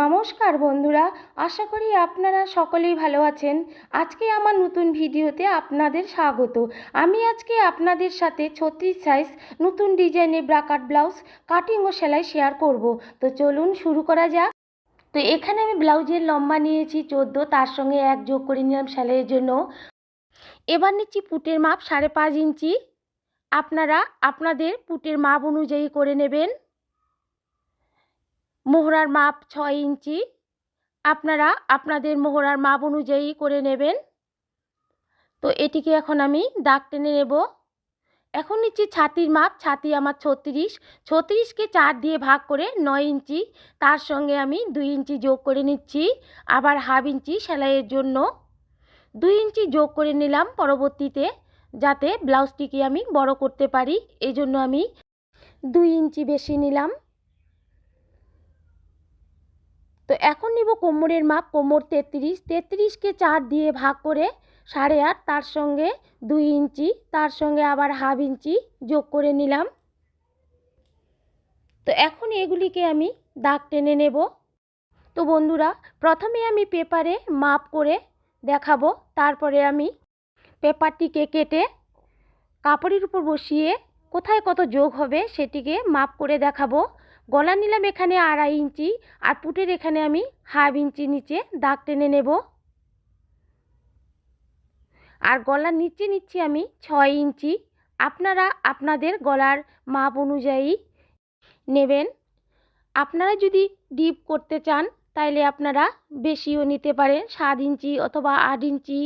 নমস্কার বন্ধুরা, আশা করি আপনারা সকলেই ভালো আছেন। আজকে আমার নতুন ভিডিওতে আপনাদের স্বাগত। আমি আজকে আপনাদের সাথে ছত্রিশ সাইজ নতুন ডিজাইনের ব্রাকাট ব্লাউজ কাটিং ও সেলাই শেয়ার করব। তো চলুন শুরু করা যাক। তো এখানে আমি ব্লাউজের লম্বা নিয়েছি চোদ্দ, তার সঙ্গে এক যোগ করে নিলাম সেলাইয়ের জন্য। এবার নিচ্ছি পুটের মাপ সাড়ে পাঁচ ইঞ্চি। আপনারা আপনাদের পুটের মাপ অনুযায়ী করে নেবেন। মোহরার মাপ ছয় ইঞ্চি। আপনারা আপনাদের মোহরার মাপ অনুযায়ী করে নেবেন। তো এটিকে এখন আমি দাগ টেনে নেব। এখন নিচ্ছি ছাতির মাপ, ছাতি আমার ছত্রিশ। ছত্রিশকে চার দিয়ে ভাগ করে নয় ইঞ্চি। তার সঙ্গে আমি দুই ইঞ্চি যোগ করে নিচ্ছি। আবার হাফ ইঞ্চি সেলাইয়ের জন্য। দুই ইঞ্চি যোগ করে নিলাম পরবর্তীতে, যাতে ব্লাউজটিকে আমি বড় করতে পারি। এই জন্য আমি দুই ইঞ্চি বেশি নিলাম। তো এখন নিব কোমরের মাপ, কোমর তেত্রিশ। তেত্রিশকে চার দিয়ে ভাগ করে সাড়ে আট, তার সঙ্গে দুই ইঞ্চি, তার সঙ্গে আবার হাফ ইঞ্চি যোগ করে নিলাম। তো এখন এগুলিকে আমি দাগ টেনে নেব। তো বন্ধুরা, প্রথমে আমি পেপারে মাপ করে দেখাবো, তারপরে আমি পেপারটিকে কেটে কাপড়ের উপর বসিয়ে কোথায় কত যোগ হবে সেটিকে মাপ করে দেখাবো। গলা নিলাম এখানে আড়াই ইঞ্চি আর পুটের এখানে আমি হাফ ইঞ্চি নিচে দাগ টেনে নেব। আর গলার নিচে নিচ্ছি আমি ছয় ইঞ্চি। আপনারা আপনাদের গলার মাপ অনুযায়ী নেবেন। আপনারা যদি ডিপ করতে চান, তাইলে আপনারা বেশিও নিতে পারেন, সাত ইঞ্চি অথবা আট ইঞ্চি,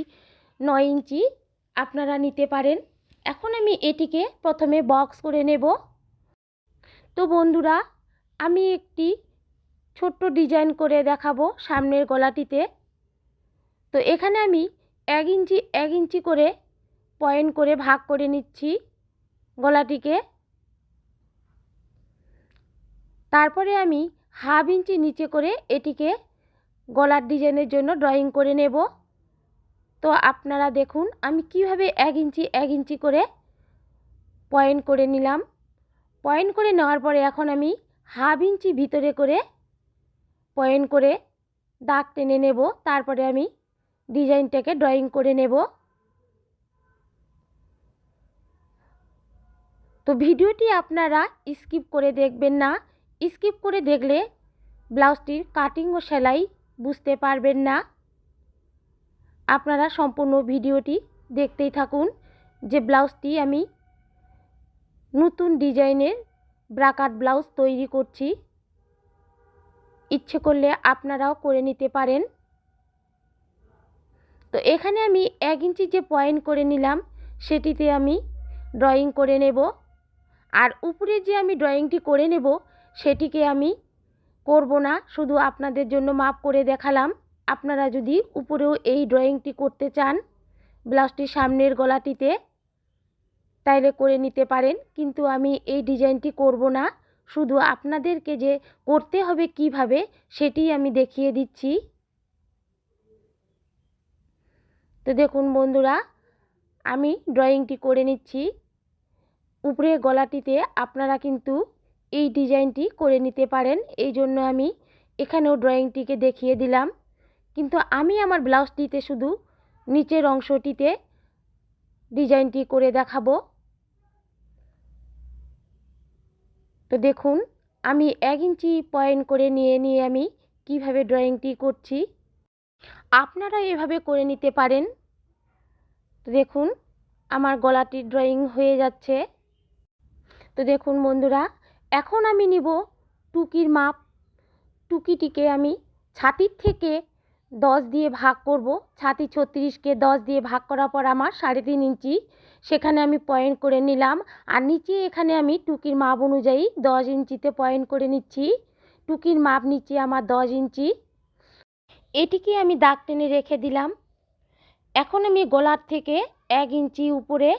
নয় ইঞ্চি আপনারা নিতে পারেন। এখন আমি এটিকে প্রথমে বক্স করে নেব। তো বন্ধুরা আমি একটি ছোট্ট ডিজাইন করে দেখাবো সামনের গলাটিতে। তো এখানে আমি এক ইঞ্চি এক ইঞ্চি করে পয়েন্ট করে ভাগ করে নিচ্ছি গলাটিকে। তারপরে আমি হাফ ইঞ্চি নিচে করে এটিকে গলার ডিজাইনের জন্য ড্রয়িং করে নেব। তো আপনারা দেখুন, আমি কীভাবে এক ইঞ্চি এক ইঞ্চি করে পয়েন্ট করে নিলাম। পয়েন্ট করে নেওয়ার পরে এখন আমি হাফ ইঞ্চি ভিতরে করে পয়েন্ট করে দাগ টেনে নেব। তারপরে আমি ডিজাইনটাকে ড্রয়িং করে নেব। তো ভিডিওটি আপনারা স্কিপ করে দেখবেন না। স্কিপ করে দেখলে ব্লাউজটির কাটিং ও সেলাই বুঝতে পারবেন না। আপনারা সম্পূর্ণ ভিডিওটি দেখতেই থাকুন যে ব্লাউজটি আমি নতুন ডিজাইনের ব্রাকাট ব্লাউজ তৈরি করছি। ইচ্ছে করলে আপনারাও করে নিতে পারেন। তো এখানে আমি এক ইঞ্চি যে পয়েন্ট করে নিলাম, সেটিতে আমি ড্রয়িং করে নেব। আর উপরে যে আমি ড্রয়িংটি করে নেব, সেটিকে আমি করব না, শুধু আপনাদের জন্য মাপ করে দেখালাম। আপনারা যদি উপরেও এই ড্রয়িংটি করতে চান ব্লাউজটির সামনের গলাটিতে তাইলে করে নিতে পারেন। কিন্তু আমি এই ডিজাইনটি করব না। শুধু আপনাদেরকে যে করতে হবে কীভাবে, সেটি আমি দেখিয়ে দিচ্ছি। তো দেখুন বন্ধুরা, আমি ড্রয়িংটি করে নিচ্ছি। উপরে গলাটিতে আপনারা কিন্তু এই ডিজাইনটি করে নিতে পারেন। এই জন্য আমি এখানেও ড্রয়িংটিকে দেখিয়ে দিলাম। কিন্তু আমি আমার ব্লাউজটিতে শুধু নিচের অংশটিতে ডিজাইনটি করে দেখাবো। তো দেখুন, আমি এক ইঞ্চি পয়েন্ট করে নিয়ে নিয়ে আমি কীভাবে ড্রয়িংটি করছি। আপনারা এভাবে করে নিতে পারেন। তো দেখুন, আমার গলাটির ড্রয়িং হয়ে যাচ্ছে। তো দেখুন বন্ধুরা, এখন আমি নিব টুকির মাপ। টুকিটিকে আমি ছাতির থেকে দশ দিয়ে ভাগ করব। ছাতি ছত্রিশকে দশ দিয়ে ভাগ করার পর আমার সাড়ে তিন ইঞ্চি। সেখানে আমি পয়েন্ট করে নিলাম। আর নিচে এখানে আমি টুকির মাপ অনুযায়ী দশ ইঞ্চিতে পয়েন্ট করে নিচ্ছি। টুকির মাপ নিচে আমার দশ ইঞ্চি। এটিকে আমি দাগ টেনে রেখে দিলাম। এখন আমি গলার থেকে এক ইঞ্চি উপরে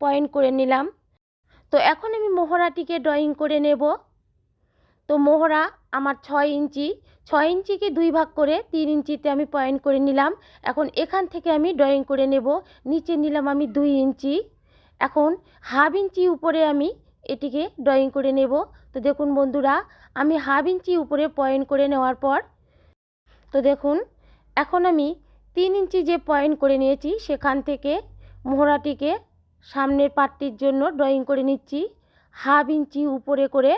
পয়েন্ট করে নিলাম। তো এখন আমি মোহরাটিকে ড্রয়িং করে নেব। তো মোহরা, আমার ছয় ইঞ্চি, ছয় ইঞ্চিকে দুই ভাগ করে তিন ইঞ্চিতে আমি পয়েন্ট করে নিলাম। এখন এখান থেকে আমি ড্রয়িং করে নেব। নিচে নিলাম আমি দুই ইঞ্চি। এখন হাফ ইঞ্চি উপরে আমি এটিকে ড্রয়িং করে নেব। তো দেখুন বন্ধুরা, আমি হাফ ইঞ্চি উপরে পয়েন্ট করে নেওয়ার পর, তো দেখুন, এখন আমি তিন ইঞ্চি যে পয়েন্ট করে নিয়েছি, সেখান থেকে মোহরাটিকে সামনের পাটটির জন্য ড্রয়িং করে নিচ্ছি। হাফ ইঞ্চি উপরে করে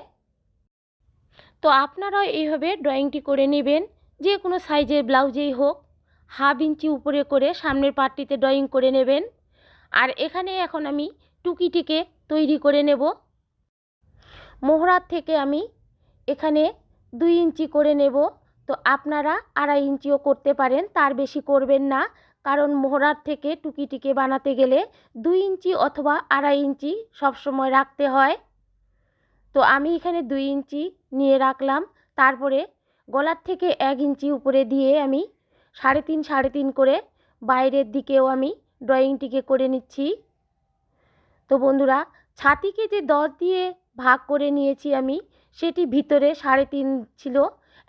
তো আপনারাও এইভাবে ড্রয়িংটি করে নেবেন, যে কোনো সাইজের ব্লাউজেই হোক। হাফ ইঞ্চি উপরে করে সামনের পাটটিতে ড্রয়িং করে নেবেন। আর এখানে এখন আমি টুকিটিকে তৈরি করে নেব। মোহরার থেকে আমি এখানে দুই ইঞ্চি করে নেব। তো আপনারা আড়াই ইঞ্চিও করতে পারেন, তার বেশি করবেন না। কারণ মোহরার থেকে টুকিটিকে বানাতে গেলে দুই ইঞ্চি অথবা আড়াই ইঞ্চি সবসময় রাখতে হয়। তো আমি এখানে দুই ইঞ্চি নিয়ে রাখলাম। তারপরে গলার থেকে এক ইঞ্চি উপরে দিয়ে আমি সাড়ে তিন সাড়ে তিন করে বাইরের দিকেও আমি ড্রয়িংটিকে করে নিচ্ছি। তো বন্ধুরা, ছাতিকে যে দশ দিয়ে ভাগ করে নিয়েছি আমি, সেটি ভিতরে সাড়ে তিন ছিল।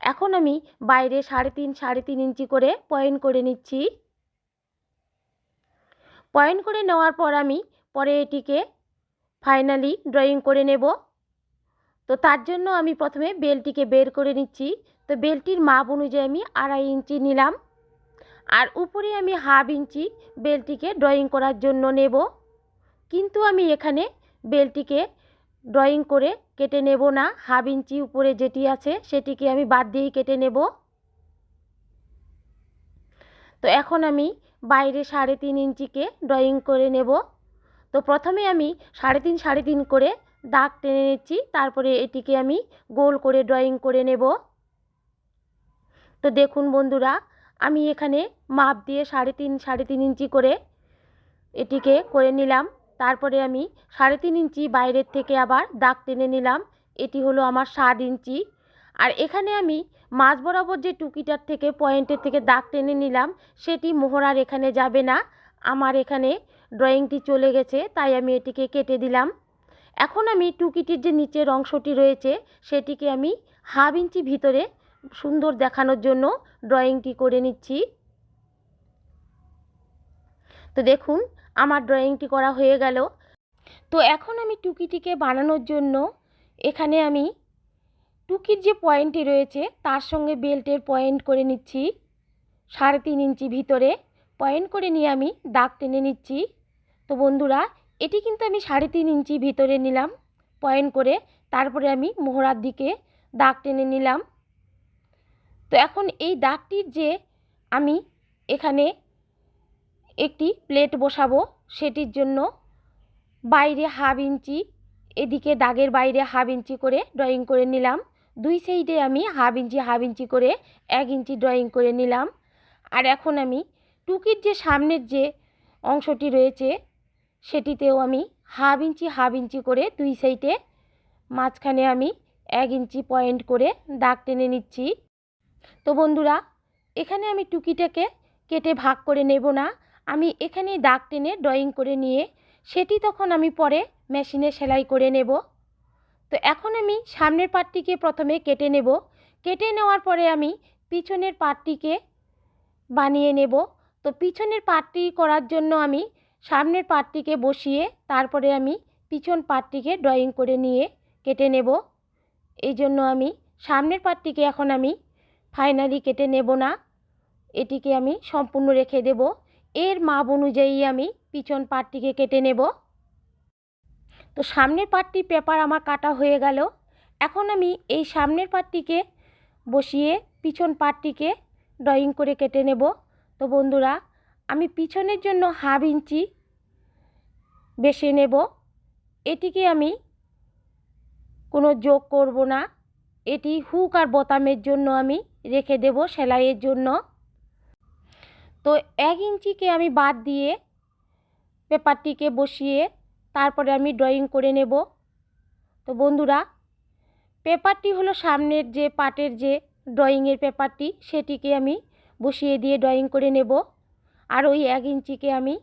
এখন আমি বাইরে সাড়ে তিন সাড়ে তিন ইঞ্চি করে পয়েন্ট করে নিচ্ছি। পয়েন্ট করে নেওয়ার পর আমি পরে এটিকে ফাইনালি ড্রয়িং করে নেব। তো তার জন্য আমি প্রথমে বেলটিকে বের করে নিচ্ছি। তো বেলটির মাপ অনুযায়ী আমি আড়াই ইঞ্চি নিলাম। আর উপরে আমি হাফ ইঞ্চি বেলটিকে ড্রয়িং করার জন্য নেব। কিন্তু আমি এখানে বেলটিকে ড্রয়িং করে কেটে নেব না। হাফ ইঞ্চি উপরে যেটি আছে সেটিকে আমি বাদ দিয়েই কেটে নেব। তো এখন আমি বাইরে সাড়ে তিন ইঞ্চিকে ড্রয়িং করে নেব। তো প্রথমে আমি সাড়ে তিন সাড়ে তিন করে দাগ টেনে নিচ্ছি, তারপরে এটিকে আমি গোল করে ড্রয়িং করে নেব। তো দেখুন বন্ধুরা, আমি এখানে মাপ দিয়ে সাড়ে তিন সাড়ে তিন ইঞ্চি করে এটিকে করে নিলাম। তারপরে আমি সাড়ে তিন ইঞ্চি বাইরের থেকে আবার দাগ টেনে নিলাম। এটি হলো আমার সাত ইঞ্চি। আর এখানে আমি মাঝ বরাবর যে টুকিটার থেকে পয়েন্টের থেকে দাগ টেনে নিলাম, সেটি মোহরার এখানে যাবে না। আমার এখানে ড্রয়িংটি চলে গেছে, তাই আমি এটিকে কেটে দিলাম। এখন আমি টুকিটির যে নিচের অংশটি রয়েছে, সেটিকে আমি হাফ ইঞ্চি ভিতরে সুন্দর দেখানোর জন্য ড্রয়িংটি করে নিচ্ছি। তো দেখুন, আমার ড্রয়িংটি করা হয়ে গেল। তো এখন আমি টুকিটিকে বানানোর জন্য এখানে আমি টুকির যে পয়েন্টটি রয়েছে, তার সঙ্গে বেল্টের পয়েন্ট করে নিচ্ছি। সাড়ে তিন ইঞ্চি ভিতরে পয়েন্ট করে নিয়ে আমি দাগ টেনে নিচ্ছি। তো বন্ধুরা এটি কিন্তু আমি সাড়ে তিন ইঞ্চি ভিতরে নিলাম, পয়েন্ট করে তারপরে আমি মোহরার দিকে দাগ টেনে নিলাম। তো এখন এই দাগটির যে আমি এখানে একটি প্লেট বসাবো, সেটির জন্য বাইরে হাফ ইঞ্চি, এদিকে দাগের বাইরে হাফ ইঞ্চি করে ড্রয়িং করে নিলাম। দুই সাইডে আমি হাফ ইঞ্চি হাফ ইঞ্চি করে এক ইঞ্চি ড্রয়িং করে নিলাম। আর এখন আমি টুকির যে সামনের যে অংশটি রয়েছে সেটিতেও আমি হাফ ইঞ্চি হাফ ইঞ্চি করে দুই সাইডে মাঝখানে আমি এক ইঞ্চি পয়েন্ট করে দাগ টেনে নিচ্ছি। তো বন্ধুরা, এখানে আমি টুকিটাকে কেটে ভাগ করে নেব না। আমি এখানে দাগ টেনে ড্রয়িং করে নিয়ে সেটি তখন আমি পরে মেশিনে সেলাই করে নেব। তো এখন আমি সামনের পাটটিকে প্রথমে কেটে নেব। কেটে নেওয়ার পরে আমি পিছনের পাটটিকে বানিয়ে নেব। তো পিছনের পাটটি করার জন্য আমি সামনের পাটটিকে বসিয়ে তারপরে আমি পিছন পাটটিকে ড্রয়িং করে নিয়ে কেটে নেব। এই জন্য আমি সামনের পাটটিকে এখন আমি ফাইনালি কেটে নেব না। এটিকে আমি সম্পূর্ণ রেখে দেব। এর মাপ অনুযায়ী আমি পিছন পাটটিকে কেটে নেব। তো সামনের পাটটি পেপার আমার কাটা হয়ে গেল। এখন আমি এই সামনের পাটটিকে বসিয়ে পিছন পাটটিকে ড্রয়িং করে কেটে নেব। তো বন্ধুরা আমি পিছনের জন্য হাফ ইঞ্চি বেছে নেব। এটিকে আমি কোনো যোগ করব না। এটি হুক আর বোতামের জন্য আমি রেখে দেব সেলাইয়ের জন্য। তো এক ইঞ্চিকে আমি বাদ দিয়ে পেপারটিকে বসিয়ে তারপরে আমি ড্রয়িং করে নেব। তো বন্ধুরা, পেপারটি হলো সামনের যে পাটের যে ড্রয়িংয়ের পেপারটি, সেটিকে আমি বসিয়ে দিয়ে ড্রয়িং করে নেব। আর ওই এক ইঞ্চিকে আমি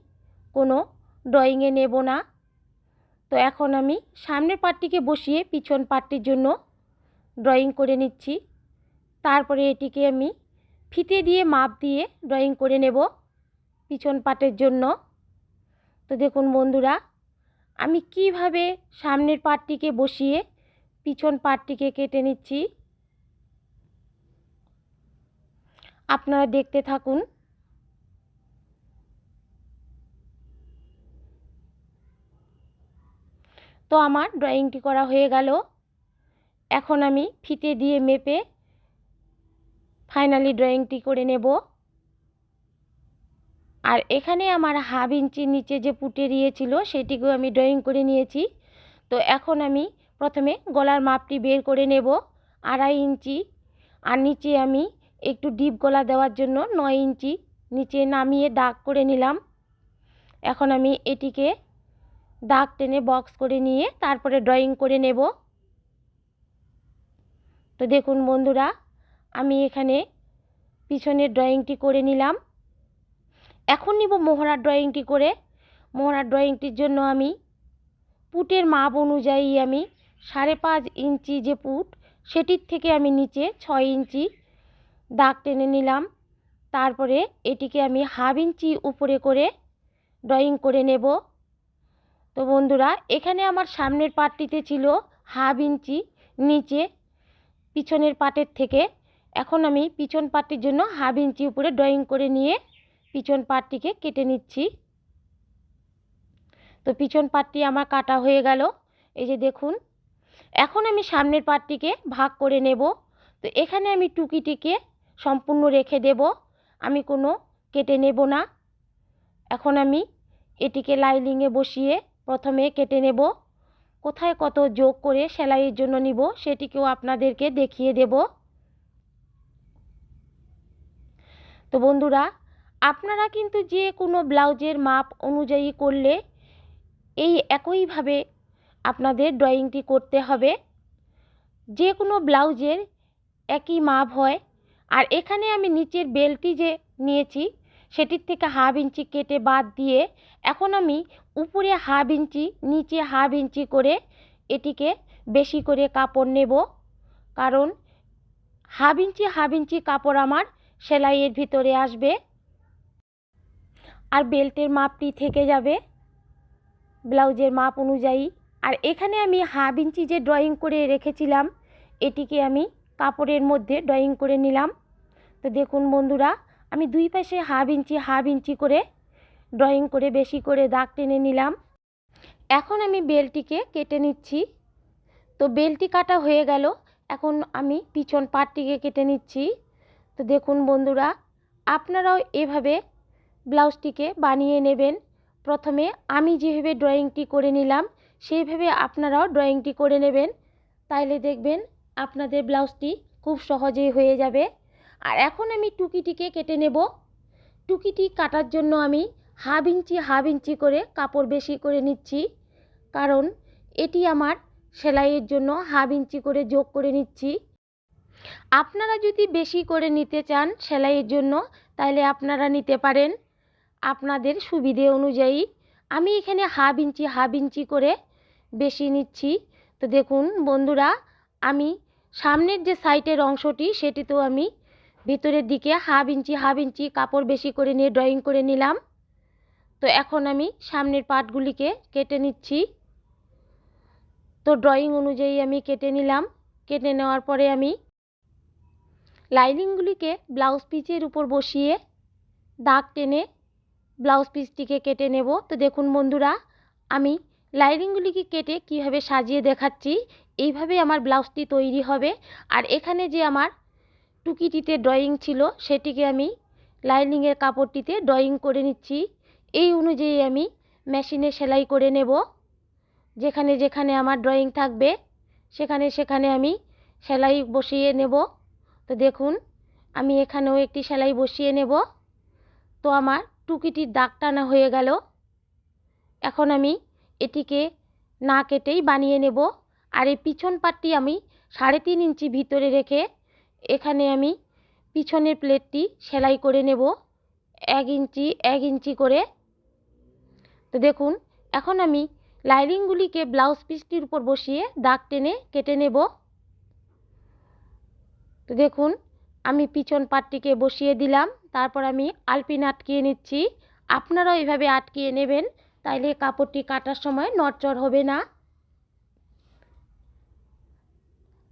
কোনো ড্রয়িংয়ে নেব না। তো এখন আমি সামনের পাটটিকে বসিয়ে পিছন পাটটির জন্য ড্রয়িং করে নিচ্ছি। তারপরে এটিকে আমি ফিতে দিয়ে মাপ দিয়ে ড্রয়িং করে নেব পিছন পাটের জন্য। তো দেখুন বন্ধুরা, আমি কীভাবে সামনের পাটটিকে বসিয়ে পিছন পাটটিকে কেটে নিচ্ছি। আপনারা দেখতে থাকুন। তো আমার ড্রয়িংটি করা হয়ে গেল। এখন আমি ফিতে দিয়ে মেপে ফাইনালি ড্রয়িংটি করে নেব। আর এখানে আমার হাফ ইঞ্চির নিচে যে পুটে দিয়েছিল, সেটিকেও আমি ড্রয়িং করে নিয়েছি। তো এখন আমি প্রথমে গলার মাপটি বের করে নেব, আড়াই ইঞ্চি। আর নিচে আমি একটু ডিপ গলা দেওয়ার জন্য নয় ইঞ্চি নিচে নামিয়ে দাগ করে নিলাম। এখন আমি এটিকে দাগ টেনে বক্স করে নিয়ে তারপরে ড্রয়িং করে নেব। তো দেখুন বন্ধুরা, আমি এখানে পিছনের ড্রয়িংটি করে নিলাম। এখন নিব মোহরার ড্রয়িংটি করে। মোহরার ড্রয়িংটির জন্য আমি পুটের মাপ অনুযায়ী আমি সাড়ে পাঁচ ইঞ্চি যে পুট, সেটির থেকে আমি নিচে ছয় ইঞ্চি দাগ টেনে নিলাম। তারপরে এটিকে আমি হাফ ইঞ্চি উপরে করে ড্রয়িং করে নেব। তো বন্ধুরা, এখানে আমার সামনের পাটটিতে ছিল হাফ ইঞ্চি নিচে পিছনের পাটের থেকে। এখন আমি পিছন পাটটির জন্য হাফ ইঞ্চি উপরে ড্রয়িং করে নিয়ে পিছন পাটটিকে কেটে নিচ্ছি। তো পিছন পাটটি আমার কাটা হয়ে গেল। এই যে দেখুন, এখন আমি সামনের পাটটিকে ভাগ করে নেব। তো এখানে আমি টুকিটিকে সম্পূর্ণ রেখে দেব। আমি কোনো কেটে নেব না। এখন আমি এটিকে লাইলিংয়ে বসিয়ে প্রথমে কেটে নেব। কোথায় কত যোগ করে সেলাইয়ের জন্য নিব সেটিকেও আপনাদেরকে দেখিয়ে দেব। তো বন্ধুরা, আপনারা কিন্তু যে কোনো ব্লাউজের মাপ অনুযায়ী করলে এই একইভাবে আপনাদের ড্রয়িংটি করতে হবে। যে কোনো ব্লাউজের একই মাপ হয়। আর এখানে আমি নিচের বেলটি যে নিয়েছি সেটির থেকে হাফ ইঞ্চি কেটে বাদ দিয়ে এখন আমি উপরে হাফ ইঞ্চি, নিচে হাফ ইঞ্চি করে এটিকে বেশি করে কাপড় নেব। কারণ হাফ ইঞ্চি হাফ ইঞ্চি কাপড় আমার সেলাইয়ের ভিতরে আসবে। আর বেল্টের মাপটি থেকে যাবে, ব্লাউজের মাপ অনুযায়ী। আর এখানে আমি হাফ ইঞ্চি যে ড্রয়িং করে রেখেছিলাম, এটিকে আমি কাপড়ের মধ্যে ড্রয়িং করে নিলাম। তো দেখুন বন্ধুরা আমি দুই পাশে হাফ ইঞ্চি হাফ ইঞ্চি করে ড্রয়িং করে বেশি করে দাগ টেনে নিলাম। এখন আমি বেলটিকে কেটে নিচ্ছি। তো বেলটি কাটা হয়ে গেল। এখন আমি পিছন পাটটিকে কেটে নিচ্ছি। তো দেখুন বন্ধুরা, আপনারাও এভাবে ব্লাউজটিকে বানিয়ে নেবেন। প্রথমে আমি যেভাবে ড্রয়িংটি করে নিলাম, সেইভাবে আপনারাও ড্রয়িংটি করে নেবেন। তাইলে দেখবেন আপনাদের ব্লাউজটি খুব সহজেই হয়ে যাবে। আর এখন আমি টুকিটিকে কেটে নেব। টুকিটি কাটার জন্য আমি হাফ ইঞ্চি হাফ ইঞ্চি করে কাপড় বেশি করে নিচ্ছি। কারণ এটি আমার সেলাইয়ের জন্য হাফ ইঞ্চি করে যোগ করে নিচ্ছি। আপনারা যদি বেশি করে নিতে চান সেলাইয়ের জন্য, তাহলে আপনারা নিতে পারেন। আপনাদের সুবিধে অনুযায়ী আমি এখানে হাফ ইঞ্চি হাফ ইঞ্চি করে বেশি নিচ্ছি। তো দেখুন বন্ধুরা, আমি সামনের যে সাইটের অংশটি, সেটিতেও আমি ভিতরের দিকে হাফ ইঞ্চি হাফ ইঞ্চি কাপড় বেশি করে নিয়ে ড্রয়িং করে নিলাম। তো এখন আমি সামনের পাটগুলিকে কেটে নিচ্ছি। তো ড্রয়িং অনুযায়ী আমি কেটে নিলাম। কেটে নেওয়ার পরে আমি লাইনিংগুলিকে ব্লাউজ পিচের উপর বসিয়ে দাগ টেনে ব্লাউজ পিসটিকে কেটে নেব। তো দেখুন বন্ধুরা, আমি লাইনিংগুলিকে কেটে কীভাবে সাজিয়ে দেখাচ্ছি এইভাবে আমার ব্লাউজটি তৈরি হবে। আর এখানে যে আমার টুকিটিতে ড্রয়িং ছিল, সেটিকে আমি লাইনিংয়ের কাপড়টিতে ড্রয়িং করে নিচ্ছি। এই অনুযায়ী আমি মেশিনে সেলাই করে নেব। যেখানে যেখানে আমার ড্রয়িং থাকবে, সেখানে সেখানে আমি সেলাই বসিয়ে নেব। তো দেখুন, আমি এখানেও একটি সেলাই বসিয়ে নেব। তো আমার টুকিটির দাগ টানা হয়ে গেল। এখন আমি এটিকে না কেটেই বানিয়ে নেব। আর এই পিছন পাটটি আমি সাড়ে তিন ইঞ্চি ভিতরে রেখে এখানে আমি পিছনের প্লেটটি সেলাই করে নেব এক ইঞ্চি এক ইঞ্চি করে। তো দেখুন, এখন আমি লাইনিংগুলিকে ব্লাউজ পিসটির উপর বসিয়ে দাগ টেনে কেটে নেব। তো দেখুন, আমি পিছন পাটটিকে বসিয়ে দিলাম, তারপর আমি আলপিন আটকিয়ে নিচ্ছি। আপনারাও এভাবে আটকিয়ে নেবেন, তাইলে কাপড়টি কাটার সময় নড়চড় হবে না।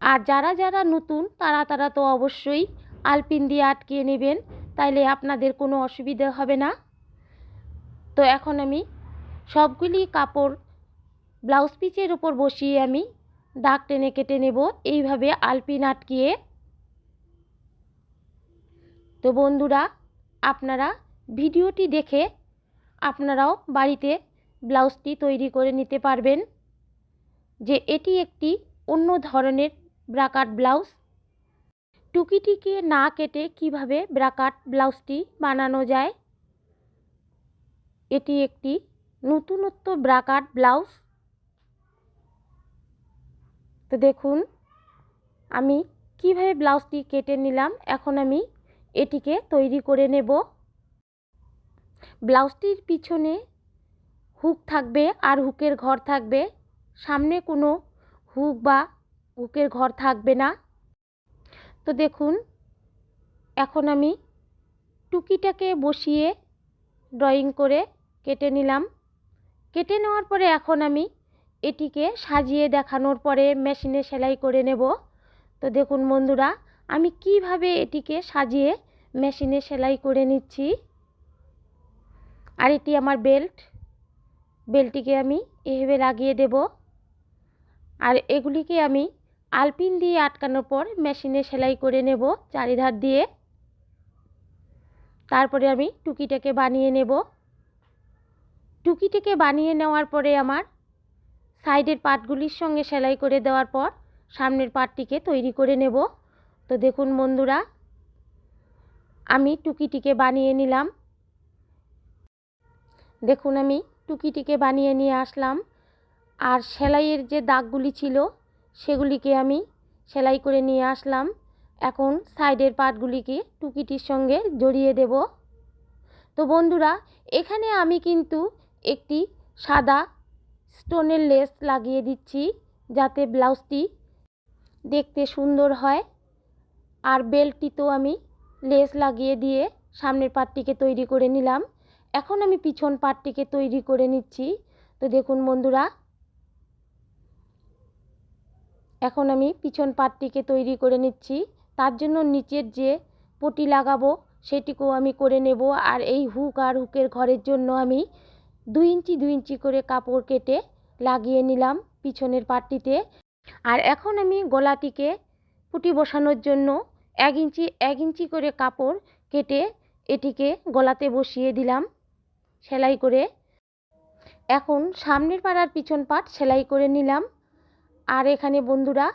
আর যারা যারা নতুন, তারা তারা তো অবশ্যই আলপিন দিয়ে আটকিয়ে নেবেন, তাইলে আপনাদের কোনো অসুবিধা হবে না। তো এখন আমি সবগুলি কাপড় ব্লাউজ পিচের উপর বসিয়ে আমি দাগ টেনে কেটে নেব, এইভাবে আলপিন আটকিয়ে। তো বন্ধুরা, আপনারা ভিডিওটি দেখে আপনারাও বাড়িতে ব্লাউজটি তৈরি করে নিতে পারবেন, যে এটি একটি অন্য ধরনের ব্রাকাট ব্লাউজ। টুকিটিকে না কেটে কীভাবে ব্রাকাট ব্লাউজটি বানানো যায়? এটি একটি নতুনত্ব ব্রাকাট ব্লাউজ। তো দেখুন, আমি কীভাবে ব্লাউজটি কেটে নিলাম, এখন আমি এটিকে তৈরি করে নেব। ব্লাউজটির পিছনে হুক থাকবে আর হুকের ঘর থাকবে। সামনে কোনো হুক বা হুকের ঘর থাকবে না। তো দেখুন, এখন আমি টুকিটাকে বসিয়ে ড্রয়িং করে কেটে নিলাম। কেটে নেওয়ার পরে এখন আমি এটিকে সাজিয়ে দেখানোর পরে মেশিনে সেলাই করে নেব। তো দেখুন বন্ধুরা, আমি কীভাবে এটিকে সাজিয়ে মেশিনে সেলাই করে নিচ্ছি। আর এটি আমার বেল্ট। বেল্টটিকে আমি এভাবে লাগিয়ে দেব। আর এগুলিকে আমি আলপিন দিয়ে আটকানোর পর মেশিনে সেলাই করে নেব চারিধার দিয়ে। তারপরে আমি টুকিটাকে বানিয়ে নেব। টুকিটাকে বানিয়ে নেওয়ার পরে আমার সাইডের পাটগুলির সঙ্গে সেলাই করে দেওয়ার পর সামনের পাটটিকে তৈরি করে নেব। তো দেখুন বন্ধুরা, আমি টুকিটিকে বানিয়ে নিলাম। দেখুন আমি টুকিটিকে বানিয়ে নিয়ে আসলাম। আর সেলাইয়ের যে দাগগুলি ছিল সেগুলিকে আমি সেলাই করে নিয়ে আসলাম। এখন সাইডের পাটগুলিকে টুকিটির সঙ্গে জড়িয়ে দেব। তো বন্ধুরা, এখানে আমি কিন্তু একটি সাদা স্টোনের লেস লাগিয়ে দিচ্ছি, যাতে ব্লাউজটি দেখতে সুন্দর হয়। আর বেল্টটিতেও আমি লেস লাগিয়ে দিয়ে সামনের পাটটিকে তৈরি করে নিলাম। এখন আমি পিছন পাটটিকে তৈরি করে নিচ্ছি। তো দেখুন বন্ধুরা এখন আমি পিছন পাটটিকে তৈরি করে নিচ্ছি। তার জন্য নিচের যে পটি লাগাবো, সেটিকেও আমি করে নেব। আর এই হুক আর হুকের ঘরের জন্য আমি দুই ইঞ্চি দুই ইঞ্চি করে কাপড় কেটে লাগিয়ে নিলাম পিছনের পাটটিতে। আর এখন আমি গলাটিকে পুটি বসানোর জন্য এক ইঞ্চি এক ইঞ্চি করে কাপড় কেটে এটিকে গলাতে বসিয়ে দিলাম সেলাই করে। এখন সামনের পাড়ার পিছন পাট সেলাই করে নিলাম। আর এখানে বন্ধুরা,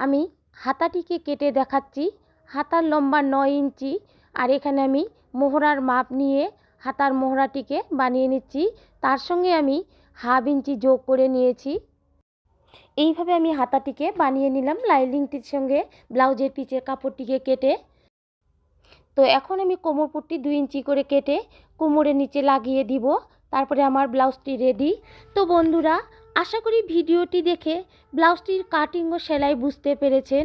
আমি হাতাটিকে কেটে দেখাচ্ছি। হাতার লম্বা নয় ইঞ্চি, আর এখানে আমি মোহরার মাপ নিয়ে হাতার মোহরাটিকে বানিয়ে নিচ্ছি। তার সঙ্গে আমি হাফ ইঞ্চি যোগ করে নিয়েছি। এইভাবে আমি হাতাটিকে বানিয়ে নিলাম লাইলিংটির সঙ্গে ব্লাউজের পিচের কাপড়টিকে কেটে। তো এখন আমি কোমরপুটটি দুই ইঞ্চি করে কেটে কোমরের নিচে লাগিয়ে দিব। তারপরে আমার ব্লাউজটি রেডি। তো বন্ধুরা আশা করি ভিডিওটি দেখে ব্লাউজটির কাটিং ও সেলাই বুঝতে পেরেছেন।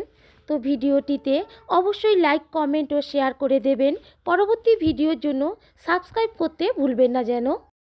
তো ভিডিওটিতে অবশ্যই লাইক কমেন্ট ও শেয়ার করে দেবেন। পরবর্তী ভিডিওর জন্য সাবস্ক্রাইব করতে ভুলবেন না যেন।